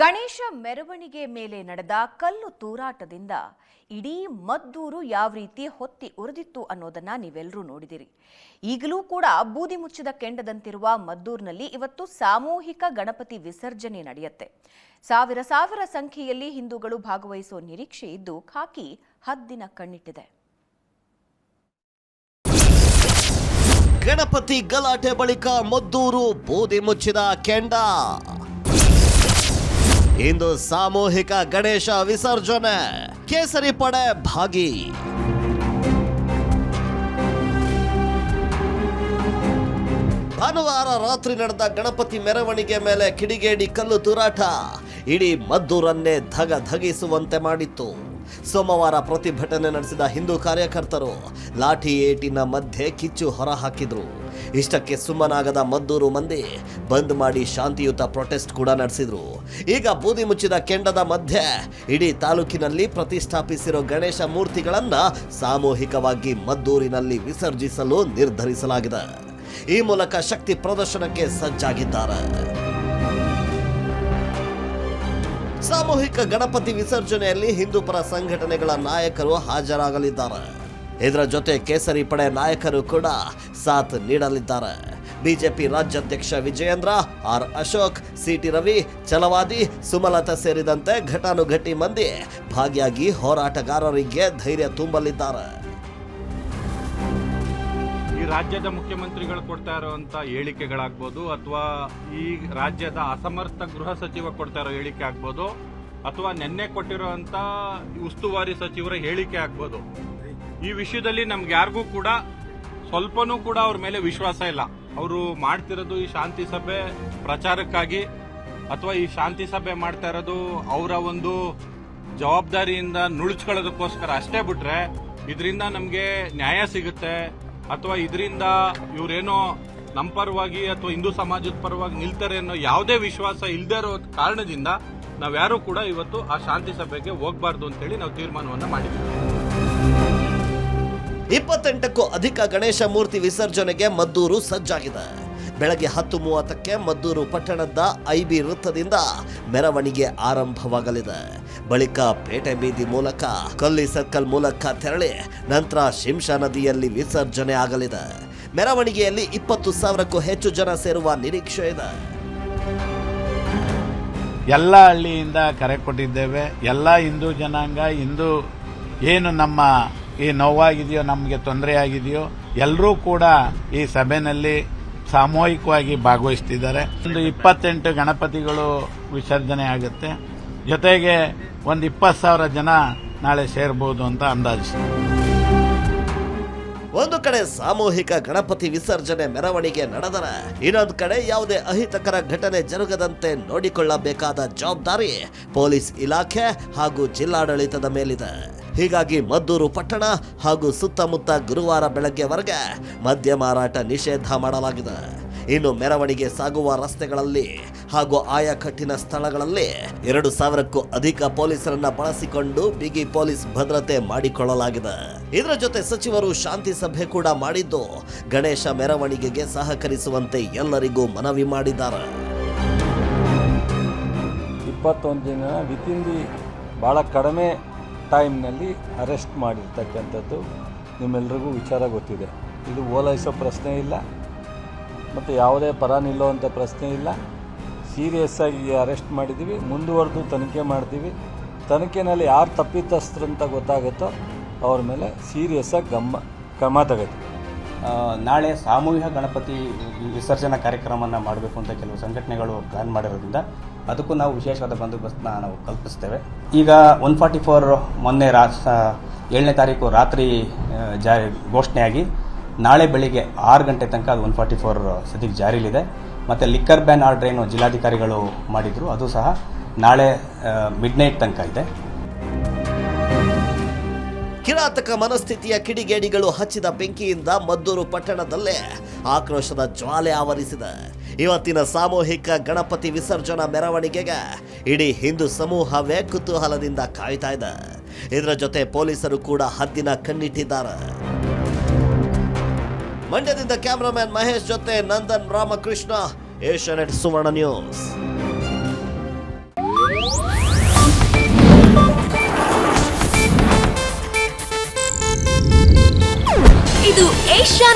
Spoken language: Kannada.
ಗಣೇಶ ಮೆರವಣಿಗೆ ಮೇಲೆ ನಡೆದ ಕಲ್ಲು ತೂರಾಟದಿಂದ ಇಡೀ ಮದ್ದೂರು ಯಾವ ರೀತಿ ಹೊತ್ತಿ ಉರಿದಿತ್ತು ಅನ್ನೋದನ್ನ ನೀವೆಲ್ಲರೂ ನೋಡಿದಿರಿ. ಈಗಲೂ ಕೂಡ ಬೂದಿ ಮುಚ್ಚಿದ ಕೆಂಡದಂತಿರುವ ಮದ್ದೂರಿನಲ್ಲಿ ಇವತ್ತು ಸಾಮೂಹಿಕ ಗಣಪತಿ ವಿಸರ್ಜನೆ ನಡೆಯುತ್ತೆ. ಸಾವಿರ ಸಾವಿರ ಸಂಖ್ಯೆಯಲ್ಲಿ ಹಿಂದೂಗಳು ಭಾಗವಹಿಸುವ ನಿರೀಕ್ಷೆ ಇದ್ದು ಖಾಕಿ ಹದ್ದಿನ ಕಣ್ಣಿಟ್ಟಿದೆ. ಗಣಪತಿ ಗಲಾಟೆ ಬಳಿಕ ಮದ್ದೂರು ಬೂದಿ ಮುಚ್ಚಿದ ಕೆಂಡ. ಇಂದು ಸಾಮೂಹಿಕ ಗಣೇಶ ವಿಸರ್ಜನೆ. ಕೇಸರಿ ಪಡೆ ಭಾಗಿ. ಭಾನುವಾರ ರಾತ್ರಿ ನಡೆದ ಗಣಪತಿ ಮೆರವಣಿಗೆ ಮೇಲೆ ಕಿಡಿಗೇಡಿ ಕಲ್ಲು ತೂರಾಟ. ಇಡೀ ಮದ್ದೂರನ್ನೇ ಧಗ ಧಗಿಸುವಂತೆ ಮಾಡಿತ್ತು. ಸೋಮವಾರ ಪ್ರತಿಭಟನೆ ನಡೆಸಿದ ಹಿಂದೂ ಕಾರ್ಯಕರ್ತರು ಲಾಠಿ ಏಟಿನ ಮಧ್ಯೆ ಕಿಚ್ಚು ಹೊರಹಾಕಿದ್ರು. ಇಷ್ಟಕ್ಕೆ ಸುಮ್ಮನಾಗದ ಮದ್ದೂರು ಮಂದಿ ಬಂದ್ ಮಾಡಿ ಶಾಂತಿಯುತ ಪ್ರೊಟೆಸ್ಟ್ ಕೂಡ ನಡೆಸಿದ್ರು. ಈಗ ಬೂದಿ ಮುಚ್ಚಿದ ಕೆಂಡದ ಮಧ್ಯೆ ಇಡೀ ತಾಲೂಕಿನಲ್ಲಿ ಪ್ರತಿಷ್ಠಾಪಿಸಿರೋ ಗಣೇಶ ಮೂರ್ತಿಗಳನ್ನು ಸಾಮೂಹಿಕವಾಗಿ ಮದ್ದೂರಿನಲ್ಲಿ ವಿಸರ್ಜಿಸಲು ನಿರ್ಧರಿಸಲಾಗಿದೆ. ಈ ಮೂಲಕ ಶಕ್ತಿ ಪ್ರದರ್ಶನಕ್ಕೆ ಸಜ್ಜಾಗಿದ್ದಾರೆ. ಸಾಮೂಹಿಕ ಗಣಪತಿ ವಿಸರ್ಜನೆಯಲ್ಲಿ ಹಿಂದೂಪರ ಸಂಘಟನೆಗಳ ನಾಯಕರು ಹಾಜರಾಗಲಿದ್ದಾರೆ. ಇದರ ಜೊತೆ ಕೇಸರಿ ಪಡೆ ನಾಯಕರು ಕೂಡ ಸಾಥ್ ನೀಡಲಿದ್ದಾರೆ. ಬಿಜೆಪಿ ರಾಜ್ಯಾಧ್ಯಕ್ಷ Vijayendra, R Ashok, C T Ravi Chalavadi Sumalatha ಸೇರಿದಂತೆ ಘಟಾನುಘಟಿ ಮಂದಿ ಭಾಗಿಯಾಗಿ ಹೋರಾಟಗಾರರಿಗೆ ಧೈರ್ಯ ತುಂಬಲಿದ್ದಾರೆ. ಈ ರಾಜ್ಯದ ಮುಖ್ಯಮಂತ್ರಿಗಳು ಕೊಡ್ತಾ ಇರುವಂತ ಹೇಳಿಕೆಗಳಾಗ್ಬೋದು ಅಥವಾ ಈ ರಾಜ್ಯದ ಅಸಮರ್ಥ ಗೃಹ ಸಚಿವ ಕೊಡ್ತಾ ಇರೋ ಹೇಳಿಕೆ ಆಗ್ಬೋದು ಅಥವಾ ನಿನ್ನೆ ಕೊಟ್ಟಿರುವಂತ ಉಸ್ತುವಾರಿ ಸಚಿವರ ಹೇಳಿಕೆ ಆಗ್ಬೋದು. ಈ ವಿಷಯದಲ್ಲಿ ನಮ್ಗೆ ಯಾರಿಗೂ ಕೂಡ ಸ್ವಲ್ಪನೂ ಕೂಡ ಅವ್ರ ಮೇಲೆ ವಿಶ್ವಾಸ ಇಲ್ಲ. ಅವರು ಮಾಡ್ತಿರೋದು ಈ ಶಾಂತಿ ಸಭೆ ಪ್ರಚಾರಕ್ಕಾಗಿ ಅಥವಾ ಈ ಶಾಂತಿ ಸಭೆ ಮಾಡ್ತಾ ಇರೋದು ಅವರ ಒಂದು ಜವಾಬ್ದಾರಿಯಿಂದ ನುಳ್ಚ್ಕೊಳ್ಳೋದಕ್ಕೋಸ್ಕರ. ಅಷ್ಟೇ ಬಿಟ್ರೆ ಇದರಿಂದ ನಮಗೆ ನ್ಯಾಯ ಸಿಗುತ್ತೆ. ಅಥವಾ ಇದರಿಂದ ಇವರೇನೋ ನಮ್ಮ ಪರವಾಗಿ ಅಥವಾ ಹಿಂದೂ ಸಮಾಜದ ಪರವಾಗಿ ನಿಲ್ತಾರೆ ಅನ್ನೋ ಯಾವುದೇ ವಿಶ್ವಾಸ ಇಲ್ಲದೇ ಇರೋ ಕಾರಣದಿಂದ ನಾವ್ಯಾರೂ ಕೂಡ ಇವತ್ತು ಆ ಶಾಂತಿ ಸಭೆಗೆ ಹೋಗಬಾರ್ದು ಅಂತೇಳಿ ನಾವು ತೀರ್ಮಾನವನ್ನು ಮಾಡಿದ್ದೀವಿ. ಇಪ್ಪತ್ತೆಂಟಕ್ಕೂ ಅಧಿಕ ಗಣೇಶ ಮೂರ್ತಿ ವಿಸರ್ಜನೆಗೆ ಮದ್ದೂರು ಸಜ್ಜಾಗಿದೆ. ಬೆಳಗ್ಗೆ ಹತ್ತು ಮೂವತ್ತಕ್ಕೆ ಮದ್ದೂರು ಪಟ್ಟಣದ ಐಬಿ ವೃತ್ತದಿಂದ ಮೆರವಣಿಗೆ ಆರಂಭವಾಗಲಿದೆ. ಬಳಿಕ ಪೇಟೆ ಬೀದಿ ಮೂಲಕ ಕೊಲ್ಲಿ ಸರ್ಕಲ್ ಮೂಲಕ ತೆರಳಿ ನಂತರ ಶಿಂಷಾ ನದಿಯಲ್ಲಿ ವಿಸರ್ಜನೆ ಆಗಲಿದೆ. ಮೆರವಣಿಗೆಯಲ್ಲಿ ಇಪ್ಪತ್ತು ಸಾವಿರಕ್ಕೂ ಹೆಚ್ಚು ಜನ ಸೇರುವ ನಿರೀಕ್ಷೆ ಇದೆ. ಎಲ್ಲ ಹಳ್ಳಿಯಿಂದ ಕರೆ ಕೊಟ್ಟಿದ್ದೇವೆ. ಎಲ್ಲ ಹಿಂದೂ ಜನಾಂಗ, ಹಿಂದೂ ಏನು ನಮ್ಮ ಈ ನೋವಾಗಿದೆಯೋ, ನಮಗೆ ತೊಂದರೆ ಆಗಿದೆಯೋ, ಎಲ್ಲರೂ ಕೂಡ ಈ ಸಭೆಯಲ್ಲಿ ಸಾಮೂಹಿಕವಾಗಿ ಭಾಗವಹಿಸ್ತಿದ್ದಾರೆ. ಒಂದು ಇಪ್ಪತ್ತೆಂಟು ಗಣಪತಿಗಳು ವಿಸರ್ಜನೆ ಆಗುತ್ತೆ. ಜೊತೆಗೆ ಒಂದು ಇಪ್ಪತ್ತು ಸಾವಿರ ಜನ ನಾಳೆ ಸೇರ್ಬೋದು ಅಂತ ಅಂದಾಜು ಒಂದು ಕಡೆ ಸಾಮೂಹಿಕ ಗಣಪತಿ ವಿಸರ್ಜನೆ ಮೆರವಣಿಗೆ ನಡೆದರೆ ಇನ್ನೊಂದು ಕಡೆ ಯಾವುದೇ ಅಹಿತಕರ ಘಟನೆ ಜರುಗದಂತೆ ನೋಡಿಕೊಳ್ಳಬೇಕಾದ ಜವಾಬ್ದಾರಿ ಪೊಲೀಸ್ ಇಲಾಖೆ ಹಾಗೂ ಜಿಲ್ಲಾಡಳಿತದ ಮೇಲಿದೆ. ಹೀಗಾಗಿ ಮದ್ದೂರು ಪಟ್ಟಣ ಹಾಗೂ ಸುತ್ತಮುತ್ತ ಗುರುವಾರ ಬೆಳಗ್ಗೆವರೆಗೆ ಮದ್ಯ ಮಾರಾಟ ನಿಷೇಧ ಮಾಡಲಾಗಿದೆ. ಇನ್ನು ಮೆರವಣಿಗೆ ಸಾಗುವ ರಸ್ತೆಗಳಲ್ಲಿ ಹಾಗೂ ಆಯಾಕಟ್ಟಿನ ಸ್ಥಳಗಳಲ್ಲಿ ಎರಡು ಸಾವಿರಕ್ಕೂ ಅಧಿಕ ಪೊಲೀಸರನ್ನ ಬಳಸಿಕೊಂಡು ಬಿಗಿ ಪೊಲೀಸ್ ಭದ್ರತೆ ಮಾಡಿಕೊಳ್ಳಲಾಗಿದೆ. ಇದರ ಜೊತೆ ಸಚಿವರು ಶಾಂತಿ ಸಭೆ ಕೂಡ ಮಾಡಿದ್ದು, ಗಣೇಶ ಮೆರವಣಿಗೆಗೆ ಸಹಕರಿಸುವಂತೆ ಎಲ್ಲರಿಗೂ ಮನವಿ ಮಾಡಿದ್ದಾರೆ. ಇಪ್ಪತ್ತೊಂದು ಜನ ವಿತಿಂದಿ ಬಹಳ ಕಡಿಮೆ ಟೈಮ್ನಲ್ಲಿ ಅರೆಸ್ಟ್ ಮಾಡಿರ್ತಕ್ಕಂಥದ್ದು ನಿಮ್ಮೆಲ್ರಿಗೂ ವಿಚಾರ ಗೊತ್ತಿದೆ. ಇದು ಓಲೈಸೋ ಪ್ರಶ್ನೆ ಇಲ್ಲ. ಮತ್ತು ಯಾವುದೇ ಪರ ನಿಲ್ಲುವಂಥ ಪ್ರಶ್ನೆ ಇಲ್ಲ. ಸೀರಿಯಸ್ ಆಗಿ ಅರೆಸ್ಟ್ ಮಾಡಿದ್ದೀವಿ. ಮುಂದುವರೆದು ತನಿಖೆ ಮಾಡ್ತೀವಿ. ತನಿಖೆನಲ್ಲಿ ಯಾರು ತಪ್ಪಿತಸ್ಥರು ಅಂತ ಗೊತ್ತಾಗುತ್ತೋ ಅವ್ರ ಮೇಲೆ ಸೀರಿಯಸ್ಸಾಗಿ ಗಮ್ಮ ಕ್ರಮ ತಗೋತೀವಿ ನಾಳೆ ಸಾಮೂಹಿಕ ಗಣಪತಿ ವಿಸರ್ಜನಾ ಕಾರ್ಯಕ್ರಮವನ್ನು ಮಾಡಬೇಕು ಅಂತ ಕೆಲವು ಸಂಘಟನೆಗಳು ಪ್ಲಾನ್ ಮಾಡಿರೋದ್ರಿಂದ ಅದಕ್ಕೂ ನಾವು ವಿಶೇಷವಾದ ಬಂದೋಬಸ್ತನ್ನ ನಾವು ಕಲ್ಪಿಸ್ತೇವೆ. ಈಗ ಒನ್ ಫಾರ್ಟಿ ಫೋರ್ ಮೊನ್ನೆ ರಾ ಏಳನೇ ತಾರೀಕು ರಾತ್ರಿ ಜಾರಿ, ಘೋಷಣೆಯಾಗಿ ನಾಳೆ ಬೆಳಿಗ್ಗೆ ಆರು ಗಂಟೆ ತನಕ ಅದು ಒನ್ ಫಾರ್ಟಿ ಫೋರ್ ಸದ್ಯಕ್ಕೆ ಜಾರಿಲಿದೆ ಮತ್ತು ಲಿಕ್ಕರ್ ಬ್ಯಾನ್ ಆರ್ಡರ್ ಏನು ಜಿಲ್ಲಾಧಿಕಾರಿಗಳು ಮಾಡಿದರು, ಅದು ಸಹ ನಾಳೆ ಮಿಡ್ ನೈಟ್ ತನಕ ಇದೆ. ಕಿರಾತಕ ಮನಸ್ಥಿತಿಯ ಕಿಡಿಗೇಡಿಗಳು ಹಚ್ಚಿದ ಬೆಂಕಿಯಿಂದ ಮದ್ದೂರು ಪಟ್ಟಣದಲ್ಲೇ ಆಕ್ರೋಶದ ಜ್ವಾಲೆ ಆವರಿಸಿದೆ. ಇವತ್ತಿನ ಸಾಮೂಹಿಕ ಗಣಪತಿ ವಿಸರ್ಜನಾ ಮೆರವಣಿಗೆಗೆ ಇಡೀ ಹಿಂದೂ ಸಮೂಹವೇ ಕುತೂಹಲದಿಂದ ಕಾಯ್ತಾ ಇದೆ. ಇದರ ಜೊತೆ ಪೊಲೀಸರು ಕೂಡ ಹದ್ದಿನ ಕಣ್ಣಿಟ್ಟಿದ್ದಾರೆ. ಮಂಡ್ಯದಿಂದ ಕ್ಯಾಮರಾಮ್ಯಾನ್ ಮಹೇಶ್ ಜೊತೆ Nandan Ramakrishna, Asianet Suvarna news.